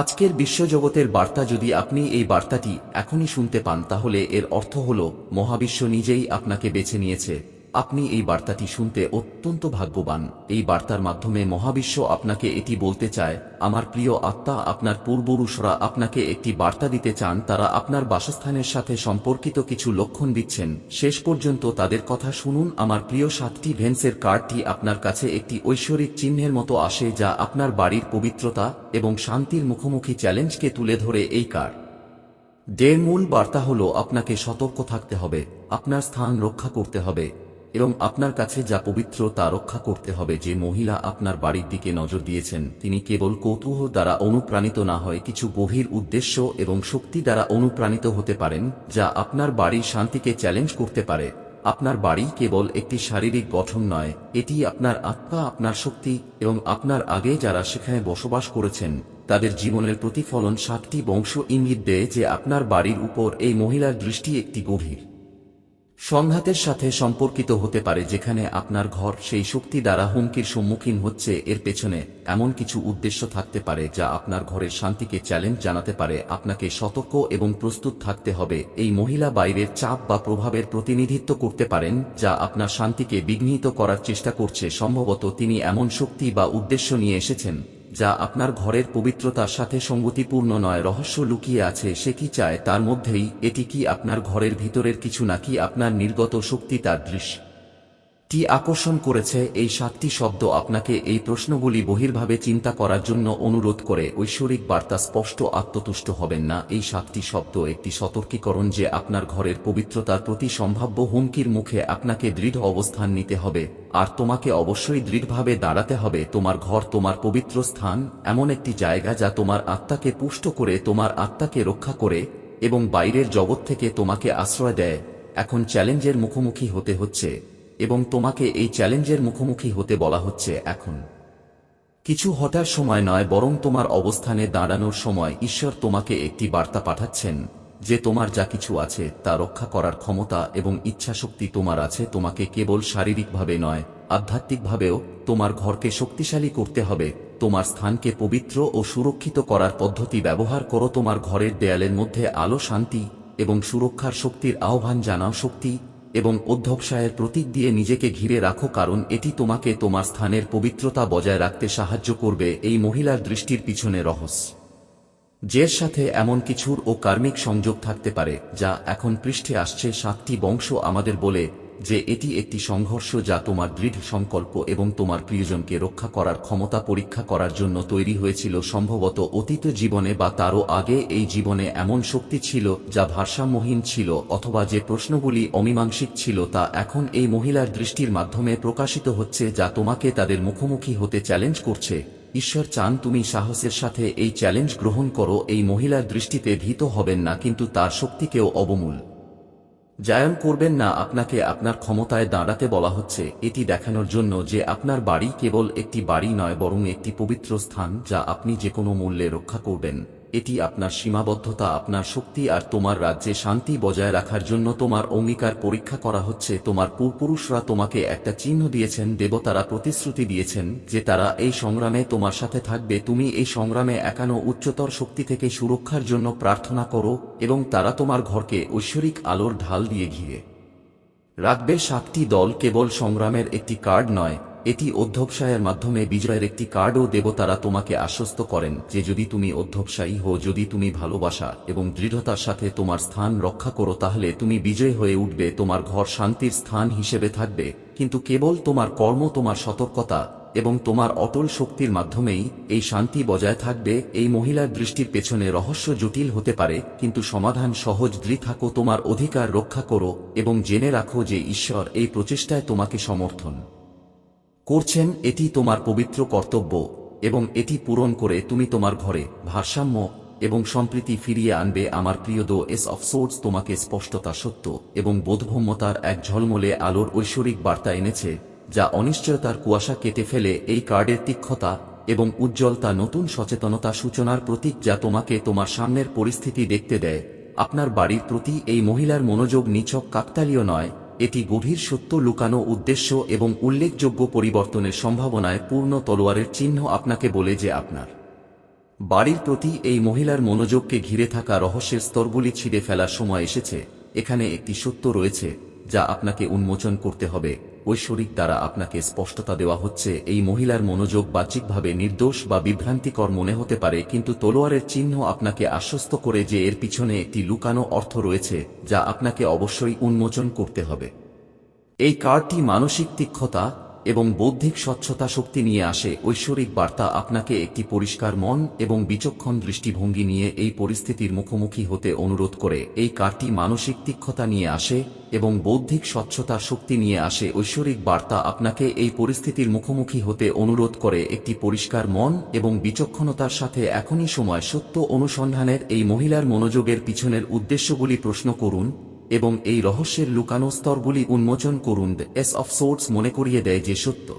আজকের বিশ্বজগতের বার্তা যদি আপনি এই বার্তাটি এখনই শুনতে পান, তাহলে এর অর্থ হল, মহাবিশ্ব নিজেই আপনাকে বেছে নিয়েছে। আপনি এই বার্তাটি শুনতে অত্যন্ত ভাগ্যবান। এই বার্তার মাধ্যমে মহাবিশ্ব আপনাকে এটি বলতে চায়, আমার প্রিয় আত্মা, আপনার পূর্বপুরুষরা আপনাকে একটি বার্তা দিতে চান, তারা আপনার বাসস্থানের সাথে সম্পর্কিত কিছু লক্ষণ দিচ্ছেন। শেষ পর্যন্ত তাদের কথা শুনুন। আমার প্রিয় সাতটি ভেন্সের কার্ডটি আপনার কাছে একটি ঐশ্বরিক চিহ্নের মতো আসে, যা আপনার বাড়ির পবিত্রতা এবং শান্তির মুখোমুখি চ্যালেঞ্জকে তুলে ধরে এই কার্ড। ডের মূল বার্তা হল, আপনাকে সতর্ক থাকতে হবে, আপনার স্থান রক্ষা করতে হবে। এবং আপনার কাছে যা পবিত্র তা রক্ষা করতে হবে যে মহিলা আপনার বাড়ির দিকে নজর দিয়েছেন, তিনি কেবল কৌতূহল দ্বারা অনুপ্রাণিত না হয়, কিছু গভীর উদ্দেশ্য এবং শক্তি দ্বারা অনুপ্রাণিত হতে পারেন, যা আপনার বাড়ির শান্তিকে চ্যালেঞ্জ করতে পারে। আপনার বাড়ি কেবল একটি শারীরিক গঠন নয়, এটি আপনার আত্মা, আপনার শক্তি এবং আপনার আগে যারা সেখানে বসবাস করেছেন, তাদের জীবনের প্রতিফলন সাতটি বংশ ইঙ্গিত দেয় যে আপনার বাড়ির উপর এই মহিলার দৃষ্টি একটি গভীর। সংঘাতের সাথে সম্পর্কিত হতে পারে যেখানে আপনার ঘর সেই শক্তি দ্বারা হুমকির সম্মুখীন হচ্ছে এর পেছনে এমন কিছু উদ্দেশ্য থাকতে পারে যা আপনার ঘরের শান্তিকে চ্যালেঞ্জ জানাতে পারে, আপনাকে সতর্ক এবং প্রস্তুত থাকতে হবে। এই মহিলা বাইরের চাপ বা প্রভাবের প্রতিনিধিত্ব করতে পারেন, যা আপনার শান্তিকে বিঘ্নিত করার চেষ্টা করছে। সম্ভবত তিনি এমন শক্তি বা উদ্দেশ্য নিয়ে এসেছেন। যা আপনার ঘরের পবিত্রতার সাথে সঙ্গতিপূর্ণ নয়। রহস্য লুকিয়ে আছে, সে কি চায়? তার মধ্যেই এটি কি আপনার ঘরের ভিতরের কিছু নাকি আপনার নির্গত শক্তি, তার দৃশ্য? টি আকর্ষণ করেছে এই সাতটি শব্দ আপনাকে এই প্রশ্নগুলি বহির্ভাবে চিন্তা করার জন্য অনুরোধ করে ঐশ্বরিক বার্তা স্পষ্ট আত্মতুষ্ট হবেন না। এই সাতটি শব্দ একটি সতর্কীকরণ যে আপনার ঘরের পবিত্রতার প্রতি সম্ভাব্য হুমকির মুখে আপনাকে দৃঢ় অবস্থান নিতে হবে। আর তোমাকে অবশ্যই দৃঢ়ভাবে দাঁড়াতে হবে। তোমার ঘর, তোমার পবিত্র স্থান এমন একটি জায়গা যা তোমার আত্মাকে পুষ্ট করে, তোমার আত্মাকে রক্ষা করে এবং বাইরের জগৎ থেকে তোমাকে আশ্রয় দেয়। এখন চ্যালেঞ্জের মুখোমুখি হতে হচ্ছে। এবং তোমাকে এই চ্যালেঞ্জের মুখোমুখি হতে বলা হচ্ছে এখন। কিছু হঠাৎ সময় নয়, বরং তোমার অবস্থানে দাঁড়ানোর সময় ঈশ্বর তোমাকে একটি বার্তা পাঠাচ্ছেন যে তোমার যা কিছু আছে তা রক্ষা করার ক্ষমতা এবং ইচ্ছাশক্তি তোমার আছে, তোমাকে কেবল শারীরিকভাবে নয়, আধ্যাত্মিকভাবেও তোমার ঘরকে শক্তিশালী করতে হবে, তোমার স্থানকে পবিত্র ও সুরক্ষিত করার পদ্ধতি ব্যবহার করো, তোমার ঘরের দেয়ালের মধ্যে আলো, শান্তি এবং সুরক্ষার শক্তির আহ্বান জানাও, শক্তি এবং অধ্যবসায়ের প্রতীক দিয়ে নিজেকে ঘিরে রাখো, কারণ এটি তোমাকে তোমার স্থানের পবিত্রতা বজায় রাখতে সাহায্য করবে। এই মহিলার দৃষ্টির পিছনে রহস্য। যের সাথে এমন কিছুর ও কার্মিক সংযোগ থাকতে পারে, যা এখন পৃষ্ঠে আসছে সাতটি বংশ আমাদের বলে যে এটি একটি সংঘর্ষ যা তোমার দৃঢ় সংকল্প এবং তোমার প্রিয়জনকে রক্ষা করার ক্ষমতা পরীক্ষা করার জন্য তৈরি হয়েছিল সম্ভবত অতীত জীবনে বা তারও আগে এই জীবনে এমন শক্তি ছিল যা ভারসাম্যহীন ছিল অথবা যে প্রশ্নগুলি অমীমাংসিক ছিল তা এখন এই মহিলার দৃষ্টির মাধ্যমে প্রকাশিত হচ্ছে যা তোমাকে তাদের মুখোমুখি হতে চ্যালেঞ্জ করছে। ঈশ্বর চান তুমি সাহসের সাথে এই চ্যালেঞ্জ গ্রহণ করো, এই মহিলার দৃষ্টিতে ভীত হবেন না, কিন্তু তার শক্তিকেও অবমূল। জায়ন করবেন না আপনাকে আপনার ক্ষমতায় দাঁড়াতে বলা হচ্ছে, এটি দেখানোর জন্য যে আপনার বাড়ি কেবল একটি বাড়ি নয়, বরং একটি পবিত্র স্থান যা আপনি যে কোনো মূল্যে রক্ষা করবেন। এটি আপনার সীমাবদ্ধতা, আপনার শক্তি আর তোমার রাজ্যে শান্তি বজায় রাখার জন্য তোমার অঙ্গীকার পরীক্ষা করা হচ্ছে। তোমার পূর্বপুরুষরা তোমাকে একটা চিহ্ন দিয়েছেন, দেবতারা প্রতিশ্রুতি দিয়েছেন যে তারা এই সংগ্রামে তোমার সাথে থাকবে। তুমি এই সংগ্রামে একানো উচ্চতর শক্তি থেকে সুরক্ষার জন্য প্রার্থনা করো এবং তারা তোমার ঘরকে ঐশ্বরিক আলোর ঢাল দিয়ে ঘিরে। রাখবে সাতটি দল কেবল সংগ্রামের একটি কার্ড নয় এটি অধ্যবসায়ের মাধ্যমে বিজয়ের একটি কার্ডও দেবতারা তোমাকে আশ্বস্ত করেন যে যদি তুমি অধ্যবসায়ী হো যদি তুমি ভালোবাসা এবং দৃঢ়তার সাথে তোমার স্থান রক্ষা করো, তাহলে তুমি বিজয় হয়ে উঠবে, তোমার ঘর শান্তির স্থান হিসেবে থাকবে। কিন্তু কেবল তোমার কর্ম, তোমার সতর্কতা এবং তোমার অটল শক্তির মাধ্যমেই এই শান্তি বজায় থাকবে। এই মহিলার দৃষ্টির পেছনে রহস্য জটিল হতে পারে, কিন্তু সমাধান সহজ। দৃঢ় থাকো, তোমার অধিকার রক্ষা করো এবং জেনে রাখো যে ঈশ্বর এই প্রচেষ্টায় তোমাকে সমর্থন। করছেন, এটি তোমার পবিত্র কর্তব্য, এবং এটি পূরণ করে তুমি তোমার ঘরে ভারসাম্য এবং সম্প্রীতি ফিরিয়ে আনবে। আমার প্রিয় দো, এস অফ সোর্স তোমাকে স্পষ্টতা সত্য এবং বোধভম্যতার এক ঝলমলে আলোর ঐশ্বরিক বার্তা এনেছে, যা অনিশ্চয়তার কুয়াশা কেটে ফেলে এই কার্ডের তীক্ষতা এবং উজ্জ্বলতা নতুন সচেতনতা সূচনার প্রতীক যা তোমাকে তোমার সামনের পরিস্থিতি দেখতে দেয়। আপনার বাড়ির প্রতি এই মহিলার মনোযোগ নিছক কাকতালীয় নয় এটি গভীর সত্য লুকানো উদ্দেশ্য এবং উল্লেখযোগ্য পরিবর্তনের সম্ভাবনায় পূর্ণ তলোয়ারের চিহ্ন আপনাকে বলে যে আপনার বাড়ির প্রতি এই মহিলার মনোযোগকে ঘিরে থাকা রহস্যের স্তরগুলি ছিঁড়ে ফেলার সময় এসেছে। এখানে একটি সত্য রয়েছে, যা আপনাকে উন্মোচন করতে হবে। ঐশ্বরিক দ্বারা আপনাকে স্পষ্টতা দেওয়া হচ্ছে, এই মহিলার মনোযোগ বাহ্যিকভাবে নির্দোষ বা বিভ্রান্তিকর মনে হতে পারে, কিন্তু তলোয়ারের চিহ্ন আপনাকে আশ্বস্ত করে যে এর পিছনে একটি লুকানো অর্থ রয়েছে, যা আপনাকে অবশ্যই উন্মোচন করতে হবে। এই কার্ডটি মানসিক তীক্ষ্ণতা এবং বৌদ্ধিক স্বচ্ছতা শক্তি নিয়ে আসে ঐশ্বরিক বার্তা আপনাকে একটি পরিষ্কার মন এবং বিচক্ষণ দৃষ্টিভঙ্গি নিয়ে এই পরিস্থিতির মুখোমুখি হতে অনুরোধ করে। এই কার্ডটি মানসিক তীক্ষ্ণতা নিয়ে আসে এবং বৌদ্ধিক স্বচ্ছতার শক্তি নিয়ে আসে ঐশ্বরিক বার্তা আপনাকে এই পরিস্থিতির মুখোমুখি হতে অনুরোধ করে একটি পরিষ্কার মন এবং বিচক্ষণতার সাথে এখনই সময় সত্য অনুসন্ধানের এই মহিলার মনোযোগের পিছনের উদ্দেশ্যগুলি প্রশ্ন করুন এবং এই রহস্যের লুকানো স্তরগুলি উন্মোচন করুন এস অফ সোর্স মনে করিয়ে দেয় যে সত্য।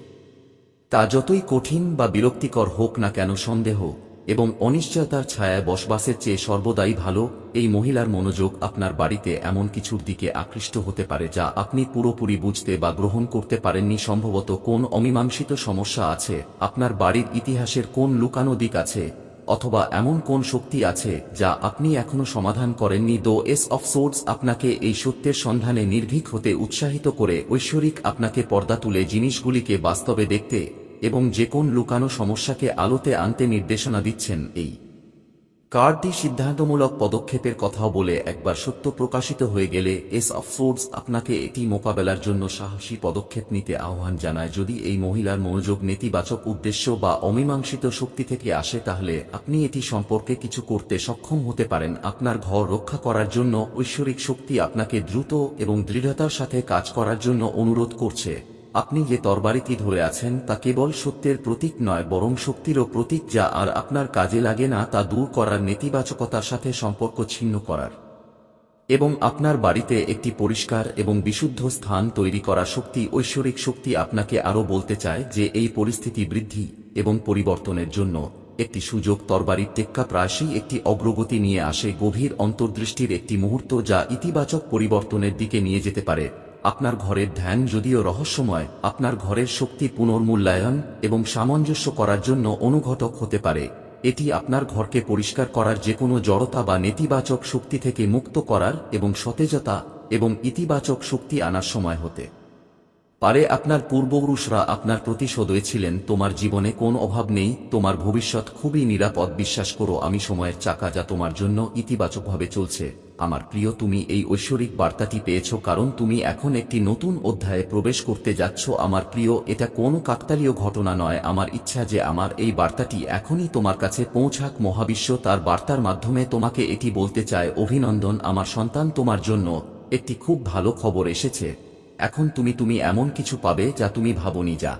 তা যতই কঠিন বা বিরক্তিকর হোক না কেন সন্দেহ এবং অনিশ্চয়তার ছায়ায় বসবাসের চেয়ে সর্বদাই ভালো, এই মহিলার মনোযোগ আপনার বাড়িতে এমন কিছুর দিকে আকৃষ্ট হতে পারে যা আপনি পুরোপুরি বুঝতে বা গ্রহণ করতে পারেননি। সম্ভবত কোন অমীমাংসিত সমস্যা আছে? আপনার বাড়ির ইতিহাসের কোন লুকানো দিক আছে? অথবা এমন কোন শক্তি আছে যা আপনি এখনও সমাধান করেননি? দো এস অফ সোর্স আপনাকে এই সত্যের সন্ধানে নির্ভীক হতে উৎসাহিত করে ঐশ্বরিক আপনাকে পর্দা তুলে জিনিসগুলিকে বাস্তবে দেখতে এবং যে কোন লুকানো সমস্যাকে আলোতে আনতে নির্দেশনা দিচ্ছেন এই। কার্ডটি সিদ্ধান্তমূলক পদক্ষেপের কথাও বলে একবার সত্য প্রকাশিত হয়ে গেলে এস অফ সোর্স আপনাকে এটি মোকাবেলার জন্য সাহসী পদক্ষেপ নিতে আহ্বান জানায়। যদি এই মহিলার মনোযোগ নেতিবাচক উদ্দেশ্য বা অমীমাংসিত শক্তি থেকে আসে, তাহলে আপনি এটি সম্পর্কে কিছু করতে সক্ষম হতে পারেন। আপনার ঘর রক্ষা করার জন্য ঐশ্বরিক শক্তি আপনাকে দ্রুত এবং দৃঢ়তার সাথে কাজ করার জন্য অনুরোধ করছে। আপনি যে তরবারিটি ধরে আছেন তা কেবল সত্যের প্রতীক নয়, বরং শক্তিরও প্রতীক যা আর আপনার কাজে লাগে না তা দূর করার নেতিবাচকতার সাথে সম্পর্ক ছিন্ন করার। এবং আপনার বাড়িতে একটি পরিষ্কার এবং বিশুদ্ধ স্থান তৈরি করা শক্তি, ঐশ্বরিক শক্তি আপনাকে আরও বলতে চায় যে এই পরিস্থিতি বৃদ্ধি এবং পরিবর্তনের জন্য একটি সুযোগ। তরবারির টেক্কা প্রায়শই একটি অগ্রগতি নিয়ে আসে, গভীর অন্তর্দৃষ্টির একটি মুহূর্ত যা ইতিবাচক পরিবর্তনের দিকে নিয়ে যেতে পারে। আপনার ঘরের ধ্যান যদিও রহস্যময়, আপনার ঘরের শক্তি পুনর্মূল্যায়ন এবং সামঞ্জস্য করার জন্য অনুঘটক হতে পারে। এটি আপনার ঘরকে পরিষ্কার করার যে কোনো জড়তা বা নেতিবাচক শক্তি থেকে মুক্ত করার এবং সতেজতা এবং ইতিবাচক শক্তি আনার সময় হতে। পারে আপনার পূর্বপুরুষরা আপনার প্রতি সদয় ছিলেন, তোমার জীবনে কোন অভাব নেই, তোমার ভবিষ্যৎ খুবই নিরাপদ, বিশ্বাস করো আমি সময়ের চাকা যা তোমার জন্য ইতিবাচকভাবে চলছে। আমার প্রিয়, তুমি এই ঐশ্বরিক বার্তাটি পেয়েছ কারণ তুমি এখন একটি নতুন অধ্যায়ে প্রবেশ করতে যাচ্ছ। আমার প্রিয়, এটা কোনো কাকতালীয় ঘটনা নয়, আমার ইচ্ছা যে আমার এই বার্তাটি এখনই তোমার কাছে পৌঁছাক। মহাবিশ্ব তার বার্তার মাধ্যমে তোমাকে এটি বলতে চায়, অভিনন্দন, আমার সন্তান তোমার জন্য একটি খুব ভালো খবর এসেছে। এখন তুমি তুমি এমন কিছু পাবে যা তুমি ভাবনি যা।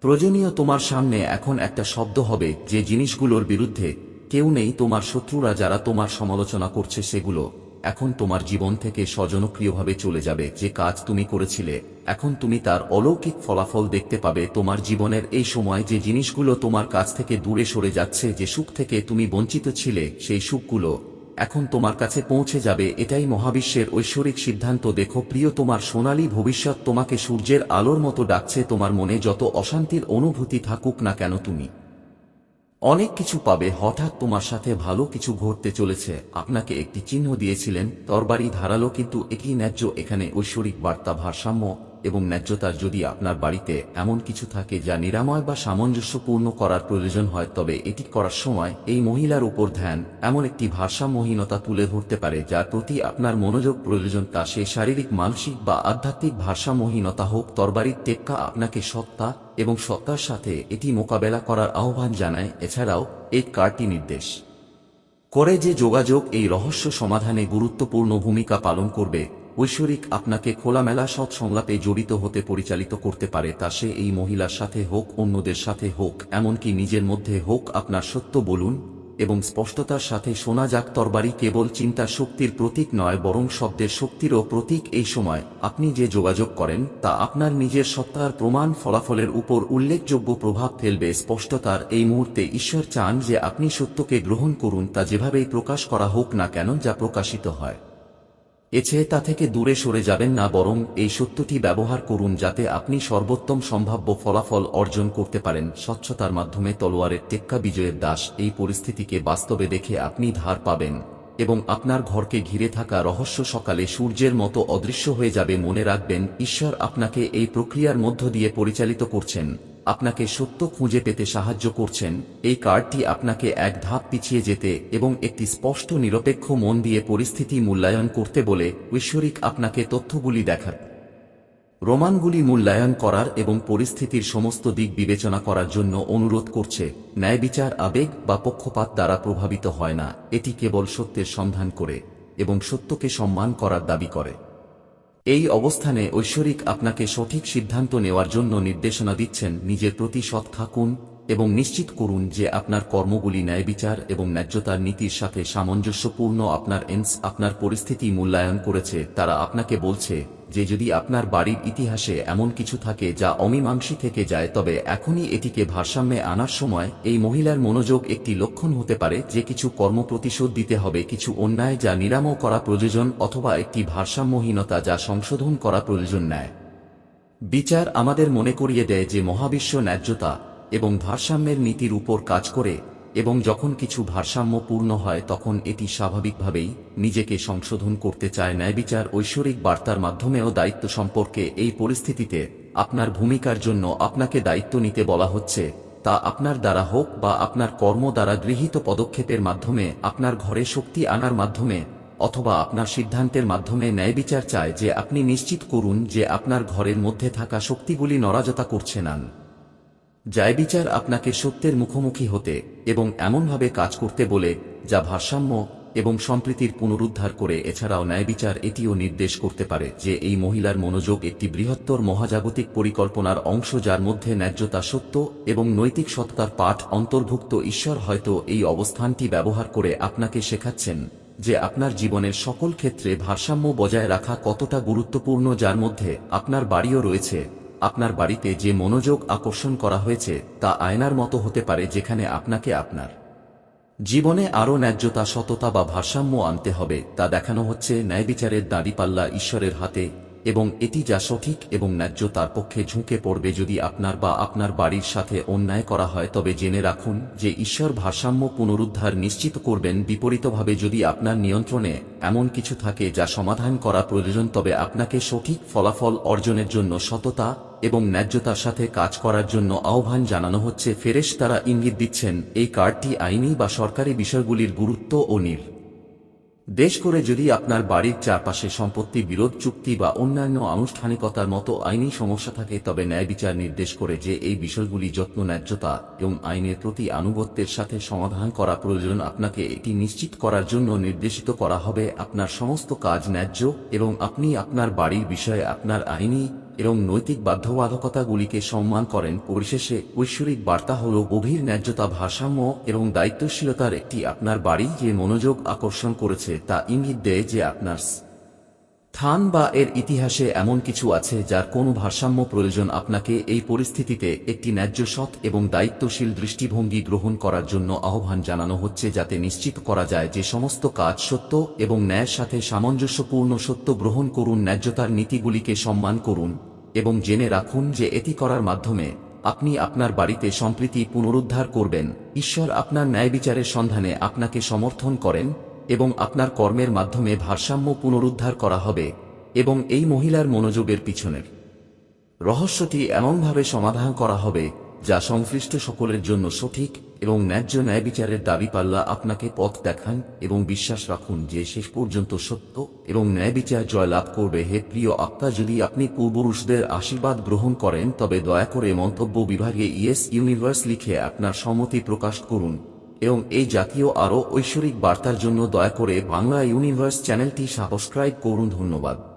প্রয়োজনীয় তোমার সামনে এখন একটা শব্দ হবে যে জিনিসগুলোর বিরুদ্ধে কেউ নেই তোমার শত্রুরা যারা তোমার সমালোচনা করছে সেগুলো এখন তোমার জীবন থেকে স্বজনপ্রিয়ভাবে চলে যাবে যে কাজ তুমি করেছিলে। এখন তুমি তার অলৌকিক ফলাফল দেখতে পাবে তোমার জীবনের এই সময় যে জিনিসগুলো তোমার কাছ থেকে দূরে সরে যাচ্ছে, যে সুখ থেকে তুমি বঞ্চিত ছিলে, সেই সুখগুলো এখন তোমার কাছে পৌঁছে যাবে, এটাই মহাবিশ্বের ঐশ্বরিক সিদ্ধান্ত। দেখো, প্রিয়, তোমার সোনালী ভবিষ্যৎ তোমাকে সূর্যের আলোর মতো ডাকছে, তোমার মনে যত অশান্তির অনুভূতি থাকুক না কেন তুমি। অনেক কিছু পাবে, হঠাৎ তোমার সাথে ভালো কিছু ঘটতে চলেছে। আপনাকে একটি চিহ্ন দিয়েছিলেন, তরবারি ধারালো, কিন্তু একই ন্যায্য, এখানে ঐশ্বরিক বার্তা ভারসাম্য এবং ন্যায্যতার যদি আপনার বাড়িতে এমন কিছু থাকে যা নিরাময় বা সামঞ্জস্যপূর্ণ করার প্রয়োজন হয়, তবে এটি করার সময় এই মহিলার উপর ধ্যান এমন একটি ভারসাম্যহীনতা তুলে ধরতে পারে যার প্রতি আপনার মনোযোগ প্রয়োজন। তা সে শারীরিক, মানসিক বা আধ্যাত্মিক ভারসাম্যহীনতা হোক, তরবারির টেক্কা আপনাকে সত্তা এবং সত্তার সাথে এটি মোকাবেলা করার আহ্বান জানায়। এছাড়াও এই কার্ডটি নির্দেশ করে যে যোগাযোগ এই রহস্য সমাধানে গুরুত্বপূর্ণ ভূমিকা পালন করবে। ঐশ্বরিক আপনাকে খোলামেলা সৎ সংলাপে জড়িত হতে পরিচালিত করতে পারে তা সে এই মহিলার সাথে হোক, অন্যদের সাথে হোক, এমনকি নিজের মধ্যে হোক আপনার সত্য বলুন এবং স্পষ্টতার সাথে শোনা যাক তরবারি কেবল চিন্তার শক্তির প্রতীক নয় বরং শব্দের শক্তিরও প্রতীক এই সময়। আপনি যে যোগাযোগ করেন, তা আপনার নিজের সত্তার প্রমাণ ফলাফলের উপর উল্লেখযোগ্য প্রভাব ফেলবে। স্পষ্টতার এই মুহূর্তে ঈশ্বর চান যে আপনি সত্যকে গ্রহণ করুন তা যেভাবেই প্রকাশ করা হোক না কেন যা প্রকাশিত হয়। এছে তা থেকে দূরে সরে যাবেন না বরং এই সত্যটি ব্যবহার করুন যাতে আপনি সর্বোত্তম সম্ভাব্য ফলাফল অর্জন করতে পারেন। স্বচ্ছতার মাধ্যমে তলোয়ারের টেক্কা বিজয়ের দাস এই পরিস্থিতিকে বাস্তবে দেখে আপনি ধার পাবেন এবং আপনার ঘরকে ঘিরে থাকা রহস্য সকালে সূর্যের মতো অদৃশ্য হয়ে যাবে মনে রাখবেন, ঈশ্বর আপনাকে এই প্রক্রিয়ার মধ্য দিয়ে পরিচালিত করছেন। আপনাকে সত্য খুঁজে পেতে সাহায্য করছেন, এই কার্ডটি আপনাকে এক ধাপ পিছিয়ে যেতে এবং একটি স্পষ্ট নিরপেক্ষ মন দিয়ে পরিস্থিতি মূল্যায়ন করতে বলে ঐশ্বরিক আপনাকে তথ্যগুলি দেখার, রোমানগুলি মূল্যায়ন করার এবং পরিস্থিতির সমস্ত দিক বিবেচনা করার জন্য অনুরোধ করছে, ন্যায়বিচার, আবেগ বা পক্ষপাত দ্বারা প্রভাবিত হয় না, এটি কেবল সত্যের সন্ধান করে এবং সত্যকে সম্মান করার দাবি করে। এই অবস্থানে ঐশ্বরিক আপনাকে সঠিক সিদ্ধান্ত নেওয়ার জন্য নির্দেশনা দিচ্ছেন, নিজের প্রতি সৎ থাকুন এবং নিশ্চিত করুন যে আপনার কর্মগুলি ন্যায় বিচার এবং ন্যায্যতার নীতির সাথে সামঞ্জস্যপূর্ণ। আপনার এন্স আপনার পরিস্থিতি মূল্যায়ন করেছে, তারা আপনাকে বলছে যে যদি আপনার বাড়ির ইতিহাসে এমন কিছু থাকে যা অমীমাংসী থেকে যায়, তবে এখনই এটিকে ভারসাম্যে আনার সময় এই মহিলার মনোযোগ একটি লক্ষণ হতে পারে যে কিছু কর্ম প্রতিশোধ দিতে হবে, কিছু অন্যায় যা নিরাময় করা প্রয়োজন অথবা একটি ভারসাম্যহীনতা যা সংশোধন করা প্রয়োজন নেয় বিচার আমাদের মনে করিয়ে দেয় যে মহাবিশ্ব ন্যায্যতা এবং ভারসাম্যের নীতির উপর কাজ করে এবং যখন কিছু ভারসাম্যপূর্ণ হয়, তখন এটি স্বাভাবিকভাবেই নিজেকে সংশোধন করতে চায়। ন্যায়বিচার ঐশ্বরিক বার্তার মাধ্যমেও দায়িত্ব সম্পর্কে এই পরিস্থিতিতে আপনার ভূমিকার জন্য আপনাকে দায়িত্ব নিতে বলা হচ্ছে। তা আপনার দ্বারা হোক বা আপনার কর্ম দ্বারা গৃহীত পদক্ষেপের মাধ্যমে আপনার ঘরে শক্তি আনার মাধ্যমে অথবা আপনার সিদ্ধান্তের মাধ্যমে ন্যায়বিচার চায় যে আপনি নিশ্চিত করুন যে আপনার ঘরের মধ্যে থাকা শক্তিগুলি নরাজতা করছে না। জয় বিচার আপনাকে সত্যের মুখোমুখি হতে এবং এমনভাবে কাজ করতে বলে, যা ভারসাম্য এবং সম্প্রীতির পুনরুদ্ধার করে। এছাড়াও ন্যায় বিচার এটিও নির্দেশ করতে পারে যে, এই মহিলার মনোযোগ একটি বৃহত্তর মহাজাগতিক পরিকল্পনার অংশ যার মধ্যে ন্যায্যতা সত্য এবং নৈতিক সত্তার পাঠ অন্তর্ভুক্ত। ঈশ্বর হয়তো এই অবস্থানটি ব্যবহার করে আপনাকে শেখাচ্ছেন যে, আপনার জীবনের সকল ক্ষেত্রে ভারসাম্য বজায় রাখা কতটা গুরুত্বপূর্ণ যার মধ্যে আপনার বাড়িও রয়েছে। আপনার বাড়িতে যে মনোযোগ আকর্ষণ করা হয়েছে, তা আয়নার মতো হতে পারে যেখানে আপনাকে আপনার জীবনে আরও ন্যায্যতা, সততা বা ভারসাম্য আনতে হবে, তা দেখানো হচ্ছে ন্যায়বিচারের দাঁড়িপাল্লা ঈশ্বরের হাতে। এবং এটি যা সঠিক এবং ন্যায্য তার পক্ষে ঝুঁকে পড়বে যদি আপনার বা আপনার বাড়ির সাথে অন্যায় করা হয়, তবে জেনে রাখুন যে ঈশ্বর ভারসাম্য পুনরুদ্ধার নিশ্চিত করবেন বিপরীতভাবে যদি আপনার নিয়ন্ত্রণে এমন কিছু থাকে যা সমাধান করা প্রয়োজন, তবে আপনাকে সঠিক ফলাফল অর্জনের জন্য সততা এবং ন্যায্যতার সাথে কাজ করার জন্য আহ্বান জানানো হচ্ছে। ফেরেশ তারা ইঙ্গিত দিচ্ছেন, এই কার্ডটি আইনি বা সরকারি বিষয়গুলির গুরুত্ব ও নির দেশ করে যদি আপনার বাড়ির চারপাশে সম্পত্তি বিরোধ, চুক্তি বা অন্যান্য আনুষ্ঠানিকতার মতো আইনি সমস্যা থাকে, তবে ন্যায় বিচার নির্দেশ করে যে এই বিষয়গুলি যত্ন, ন্যায্যতা এবং আইনের প্রতি আনুগত্যের সাথে সমাধান করা প্রয়োজন, আপনাকে এটি নিশ্চিত করার জন্য নির্দেশিত করা হবে। আপনার সমস্ত কাজ ন্যায্য এবং আপনি আপনার বাড়ির বিষয়ে আপনার আইনি এবং নৈতিক বাধ্যবাধকতাগুলিকে সম্মান করেন। পরিশেষে ঐশ্বরিক বার্তা হল গভীর ন্যায্যতা ভারসাম্য এবং দায়িত্বশীলতার একটি আপনার বাড়ি যে মনোযোগ আকর্ষণ করেছে তা ইঙ্গিত দেয় যে আপনার স্থান বা এর ইতিহাসে এমন কিছু আছে যার কোনো ভারসাম্য প্রয়োজন আপনাকে এই পরিস্থিতিতে একটি ন্যায্য সৎ এবং দায়িত্বশীল দৃষ্টিভঙ্গি গ্রহণ করার জন্য আহ্বান জানানো হচ্ছে যাতে নিশ্চিত করা যায় যে সমস্ত কাজ সত্য এবং ন্যায়ের সাথে সামঞ্জস্যপূর্ণ সত্য গ্রহণ করুন, ন্যায্যতার নীতিগুলিকে সম্মান করুন এবং জেনে রাখুন যে এটি করার মাধ্যমে আপনি আপনার বাড়িতে সম্প্রীতি পুনরুদ্ধার করবেন। ঈশ্বর আপনার ন্যায় বিচারের সন্ধানে আপনাকে সমর্থন করেন এবং আপনার কর্মের মাধ্যমে ভারসাম্য পুনরুদ্ধার করা হবে এবং এই মহিলার মনোযোগের পিছনের রহস্যটি এমনভাবে সমাধান করা হবে যা সংশ্লিষ্ট সকলের জন্য সঠিক এবং ন্যায্য ন্যায় বিচারের দাবিপাল্লা আপনাকে পথ দেখান এবং বিশ্বাস রাখুন যে শেষ পর্যন্ত সত্য এবং ন্যায় বিচার জয়লাভ করবে। হে প্রিয় আত্মা, যদি আপনি পূর্বপুরুষদের আশীর্বাদ গ্রহণ করেন, তবে দয়া করে মন্তব্য বিভাগে ইয়েস ইউনিভার্স লিখে আপনার সম্মতি প্রকাশ করুন। এবং এই জাতীয় আরও ঐশ্বরিক বার্তার জন্য দয়া করে বাংলা ইউনিভার্স চ্যানেলটি সাবস্ক্রাইব করুন ধন্যবাদ।